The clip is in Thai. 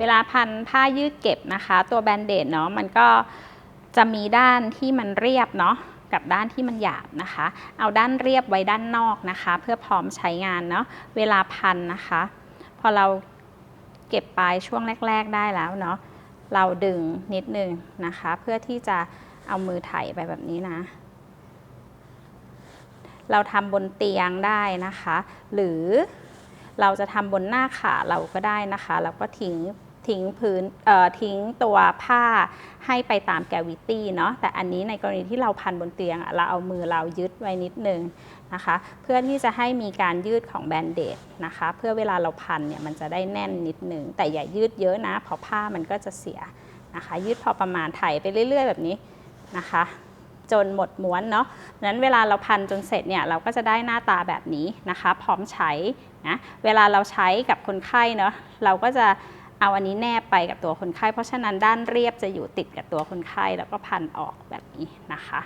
วลาพันผ้ายืดเก็บนะคะ ตัวแบนเดดเนาะมันก็จะมีด้านที่มันเรียบเนาะกับด้านที่มันหยาบนะคะ เอาด้านเรียบไว้ด้านนอกนะคะ เพื่อพร้อมใช้งานเนาะเวลาพันนะคะ พอเราเก็บปลายช่วงแรก ๆ ได้แล้วเนาะเราดึงนิดนึงนะคะ เพื่อที่จะเอามือไถไปแบบนี้นะ เราทำบนเตียงได้นะคะ หรือเราจะทำบนหน้าขาเราก็ได้นะคะ แล้วก็ทิ้ง ทิ้งพื้นทิ้งตัวผ้าให้ไปตามแกวิตี้เนาะแต่อันนี้ในกรณีที่เราพันบนเตียงอะเราเอามือเรายึดไว้นิดนึงนะคะ เพื่อที่จะให้มีการยืดของแบนเดดนะคะ เพื่อเวลาเราพันเนี่ยมันจะได้แน่นนิดนึง แต่อย่ายืดเยอะนะเพราะผ้ามันก็จะเสียนะคะ ยืดพอประมาณไถไปเรื่อย ๆ แบบนี้นะคะ จนหมดม้วนเนาะนั้นเวลาเราพันจนเสร็จเนี่ยเราก็จะได้หน้าตาแบบนี้นะคะ พร้อมใช้นะเวลาเราใช้กับคนไข้เนาะเราก็จะ เอาอันนี้แนบไปกับตัวคนไข้ เพราะฉะนั้นด้านเรียบจะอยู่ติดกับตัวคนไข้แล้วก็พันออกแบบนี้นะคะ